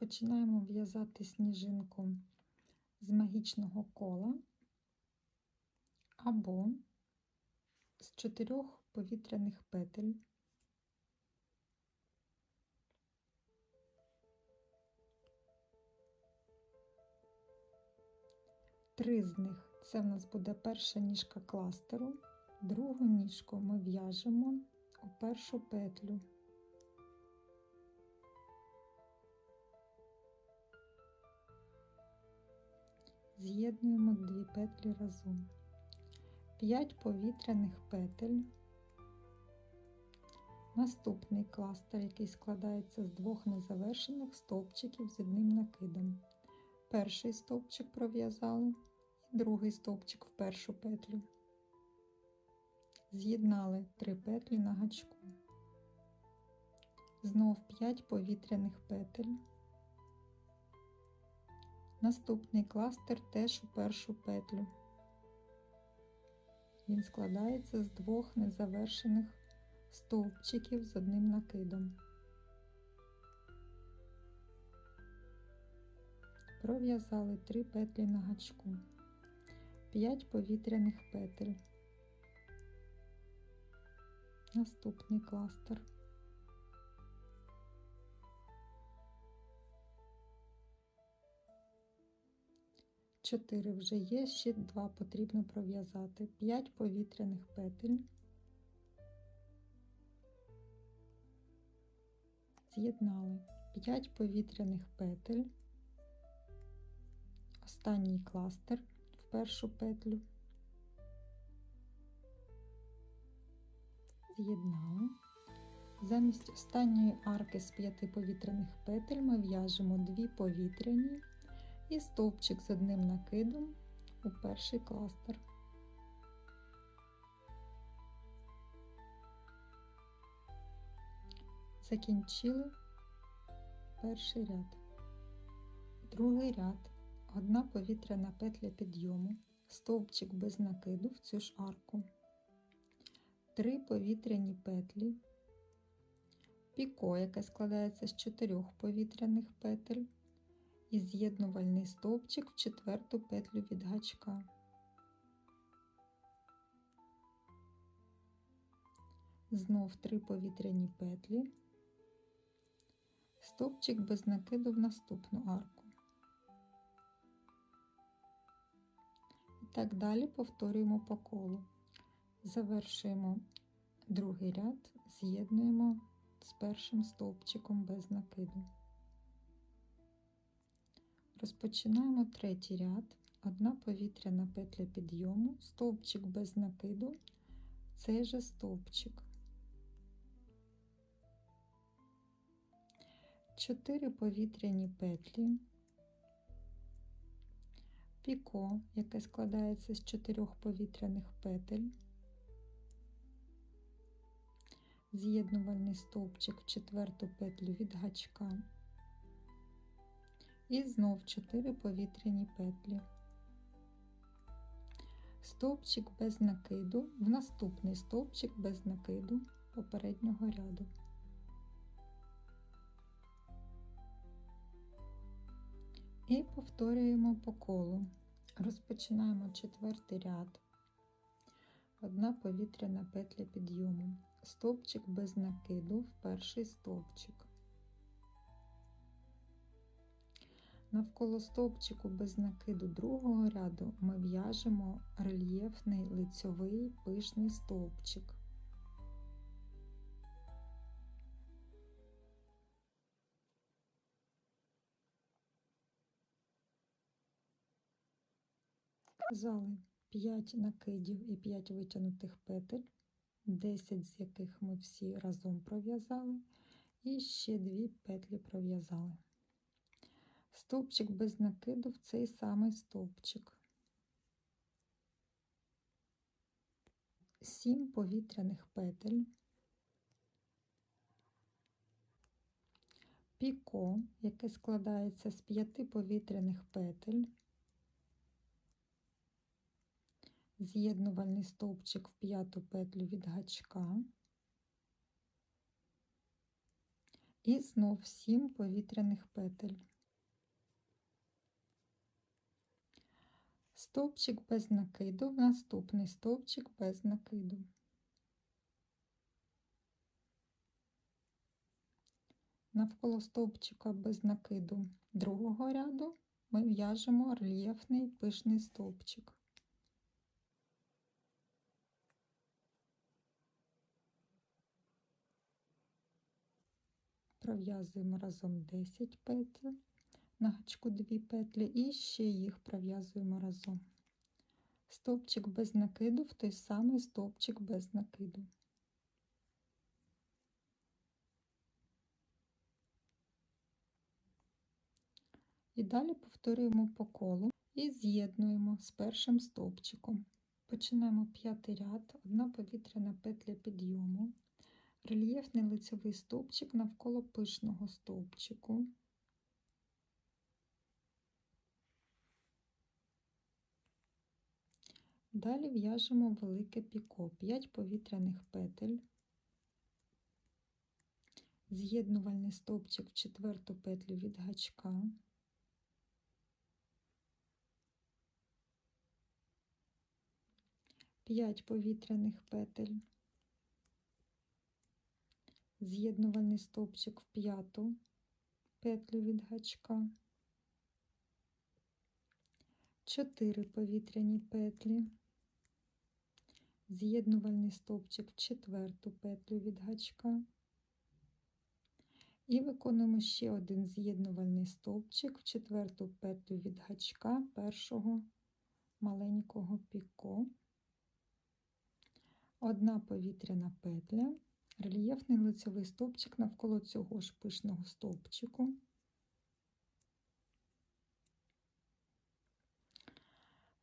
Розпочинаємо в'язати сніжинку з магічного кола або з чотирьох повітряних петель. Три з них це в нас буде перша ніжка кластеру, другу ніжку ми в'яжемо у першу петлю. З'єднуємо дві петлі разом. 5 повітряних петель. Наступний кластер, який складається з двох незавершених стовпчиків з одним накидом. Перший стовпчик пров'язали і другий стовпчик в першу петлю. З'єднали три петлі на гачку. Знов 5 повітряних петель. Наступний кластер теж у першу петлю. Він складається з двох незавершених стовпчиків з одним накидом. Пров'язали три петлі на гачку, 5 повітряних петель. Наступний кластер. Чотири вже є, ще два потрібно пров'язати. 5 повітряних петель. З'єднали 5 повітряних петель, останній кластер в першу петлю. З'єднали. Замість останньої арки з 5 повітряних петель ми в'яжемо 2 повітряні і стовпчик з одним накидом у перший кластер. Закінчили перший ряд, другий ряд, одна повітряна петля підйому, стовпчик без накиду в цю ж арку, три повітряні петлі, піко, яке складається з чотирьох повітряних петель і з'єднувальний стовпчик в четверту петлю від гачка. Знов три повітряні петлі, стовпчик без накиду в наступну арку. І так далі повторюємо по колу. Завершуємо другий ряд, з'єднуємо з першим стовпчиком без накиду. Розпочинаємо третій ряд, одна повітряна петля підйому, стовпчик без накиду, цей же стовпчик. 4 повітряні петлі, піко, яке складається з 4 повітряних петель, з'єднувальний стовпчик в четверту петлю від гачка. І знов 4 повітряні петлі. Стовпчик без накиду в наступний стовпчик без накиду попереднього ряду. І повторюємо по колу. Розпочинаємо четвертий ряд, одна повітряна петля підйому, стовпчик без накиду в перший стовпчик. Навколо стовпчику без накиду другого ряду ми в'яжемо рельєфний лицьовий пишний стовпчик. В'язали 5 накидів і 5 витягнутих петель, 10 з яких ми всі разом пров'язали, і ще 2 петлі пров'язали. Стовпчик без накиду в цей самий стовпчик. 7 повітряних петель, піко, яке складається з 5 повітряних петель. з'єднувальний стовпчик в п'яту петлю від гачка І знов 7 повітряних петель. Стовпчик без накиду, наступний стовпчик без накиду. Навколо стовпчика без накиду другого ряду ми в'яжемо рельєфний пишний стовпчик. Пров'язуємо разом 10 петель, на гачку 2 петлі і ще їх пров'язуємо разом. Стовпчик без накиду в той самий стовпчик без накиду. І далі повторюємо по колу і з'єднуємо з першим стовпчиком. Починаємо п'ятий ряд, одна повітряна петля підйому, рельєфний лицевий стовпчик навколо пишного стовпчику. Далі в'яжемо велике піко, 5 повітряних петель, з'єднувальний стовпчик в четверту петлю від гачка. П'ять повітряних петель, з'єднувальний стовпчик в п'яту петлю від гачка, 4 повітряні петлі, з'єднувальний стовпчик в четверту петлю від гачка. І виконуємо ще один з'єднувальний стовпчик в четверту петлю від гачка першого маленького піко. Одна повітряна петля, рельєфний лицевий стовпчик навколо цього ж пишного стовпчику.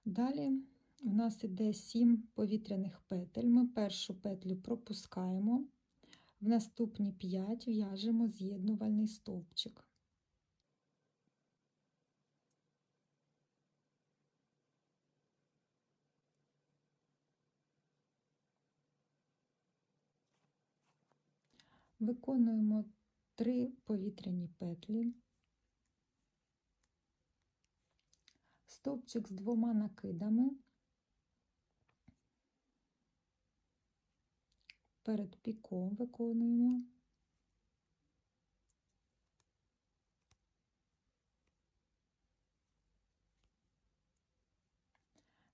Далі у нас іде 7 повітряних петель. Ми першу петлю пропускаємо, в наступні 5 в'яжемо з'єднувальний стовпчик. Виконуємо 3 повітряні петлі. Стовпчик з двома накидами. Перед піком виконуємо.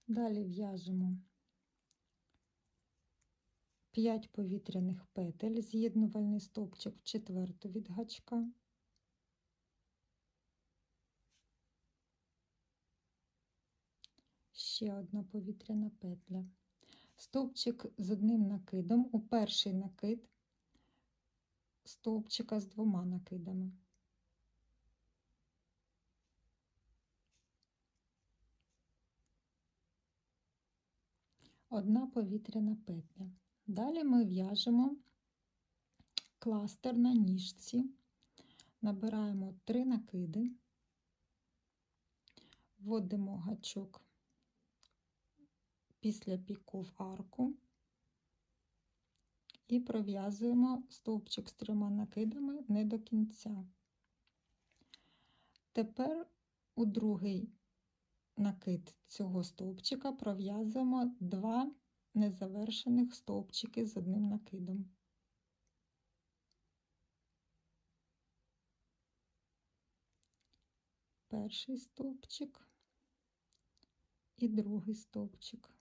Далі в'яжемо 5 повітряних петель, з'єднувальний стовпчик в четверту від гачка. Ще одна повітряна петля. Стовпчик з одним накидом, у перший накид стовпчика з двома накидами. Одна повітряна петля. Далі ми в'яжемо кластер на ніжці, набираємо три накиди, вводимо гачок після піку в арку і пров'язуємо стовпчик з трьома накидами не до кінця. Тепер у другий накид цього стовпчика пров'язуємо два незавершених стовпчики з одним накидом. Перший стовпчик і другий стовпчик.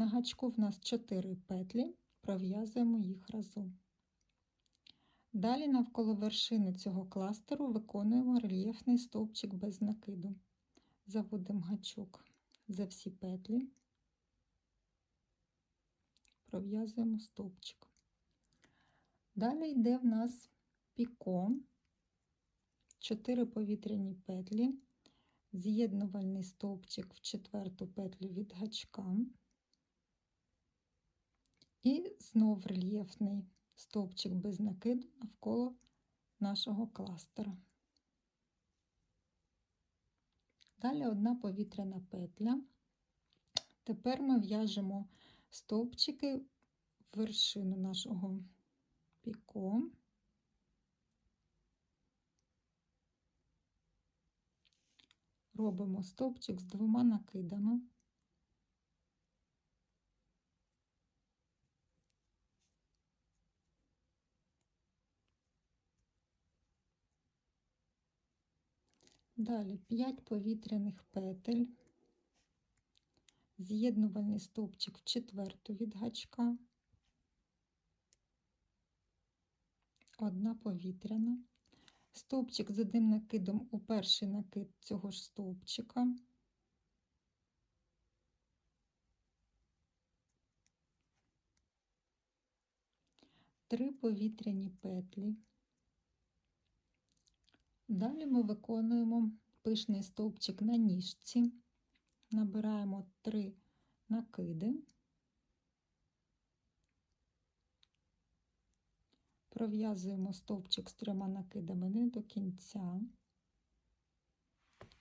На гачку в нас 4 петлі, пров'язуємо їх разом. Далі навколо вершини цього кластеру виконуємо рельєфний стовпчик без накиду. Заводимо гачок за всі петлі, пров'язуємо стовпчик. Далі йде в нас піко, 4 повітряні петлі, з'єднувальний стовпчик в четверту петлю від гачка. І знов рельєфний стовпчик без накиду навколо нашого кластера. Далі одна повітряна петля. Тепер ми в'яжемо стовпчики в вершину нашого піко. Робимо стовпчик з двома накидами. Далі. 5 повітряних петель, з'єднувальний стовпчик в четверту від гачка, одна повітряна, стовпчик з одним накидом у перший накид цього ж стовпчика, три повітряні петлі. Далі ми виконуємо пишний стовпчик на ніжці, набираємо три накиди, пров'язуємо стовпчик з трьома накидами не до кінця.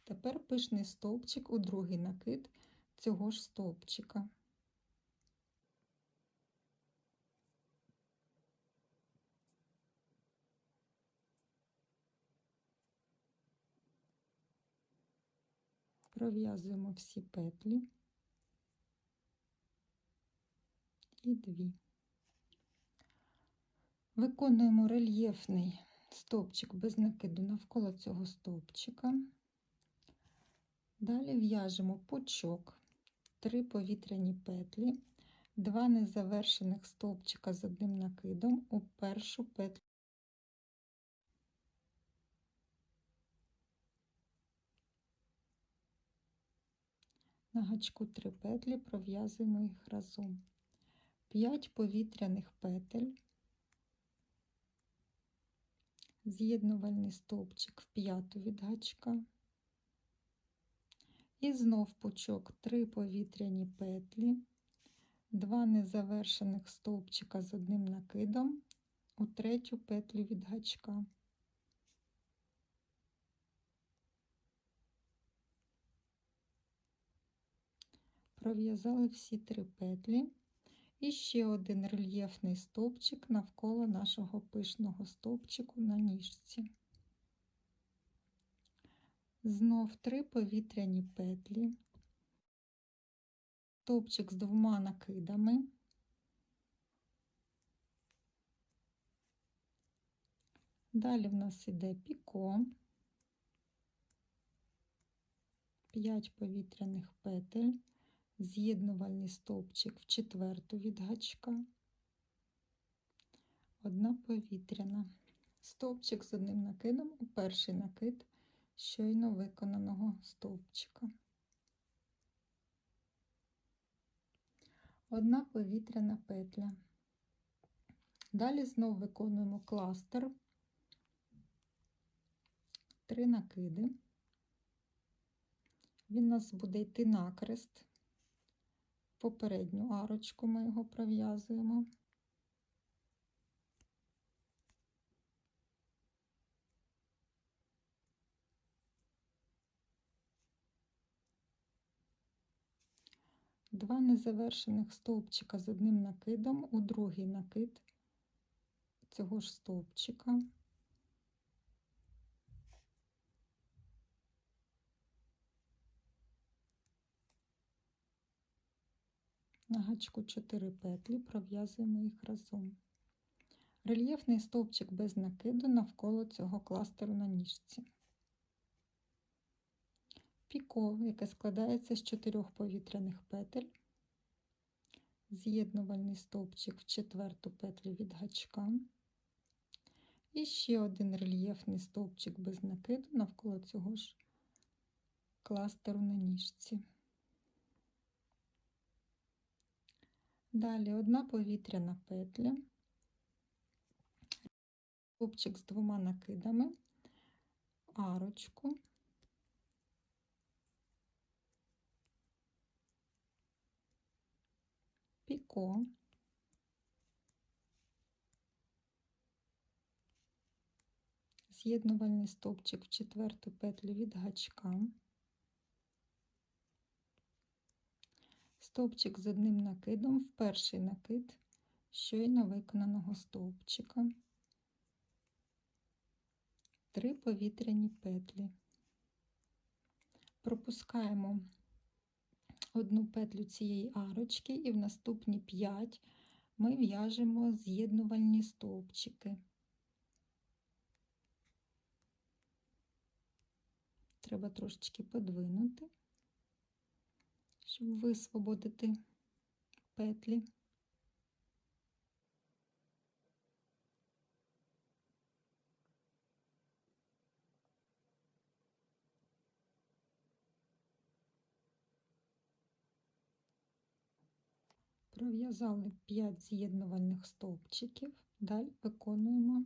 Тепер пишний стовпчик у другий накид цього ж стовпчика. Пров'язуємо всі петлі і дві. Виконуємо рельєфний стовпчик без накиду навколо цього стовпчика. Далі в'яжемо пучок, три повітряні петлі, два незавершених стовпчика з одним накидом у першу петлю. На гачку 3 петлі пров'язуємо їх разом. 5 повітряних петель, з'єднувальний стовпчик в п'яту від гачка. І знов пучок 3 повітряні петлі, 2 незавершених стовпчика з одним накидом у третю петлю від гачка. Пров'язали всі три петлі і ще один рельєфний стовпчик навколо нашого пишного стовпчику на ніжці. Знов три повітряні петлі, стовпчик з двома накидами. Далі в нас іде піко, 5 повітряних петель, з'єднувальний стовпчик в четверту від гачка, одна повітряна, стовпчик з одним накидом у перший накид щойно виконаного стовпчика. Одна повітряна петля. Далі знову виконуємо кластер, три накиди. Він у нас буде йти накрест попередню арочку ми його пров'язуємо. Два незавершених стовпчика з одним накидом у другий накид цього ж стовпчика. На гачку 4 петлі пров'язуємо їх разом. Рельєфний стовпчик без накиду навколо цього кластеру на ніжці. Піко, яке складається з чотирьох повітряних петель, з'єднувальний стовпчик в четверту петлю від гачка. І ще один рельєфний стовпчик без накиду навколо цього ж кластеру на ніжці. Далі одна повітряна петля, стовпчик з двома накидами, арочку, піко, з'єднувальний стовпчик в четверту петлю від гачка. Стовпчик з одним накидом в перший накид щойно виконаного стовпчика, 3 повітряні петлі. Пропускаємо одну петлю цієї арочки і в наступні 5 ми в'яжемо з'єднувальні стовпчики. Треба трошечки подвинути, щоб висвободити петлі. Пров'язали 5 з'єднувальних стовпчиків, далі виконуємо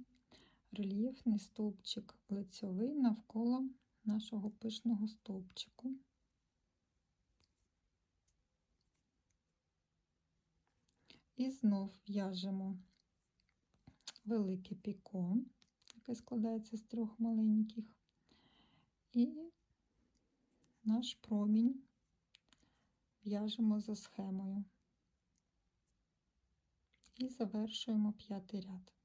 рельєфний стовпчик лицьовий навколо нашого пишного стовпчику. І знов в'яжемо велике піко, яке складається з трьох маленьких, і наш промінь в'яжемо за схемою і завершуємо п'ятий ряд.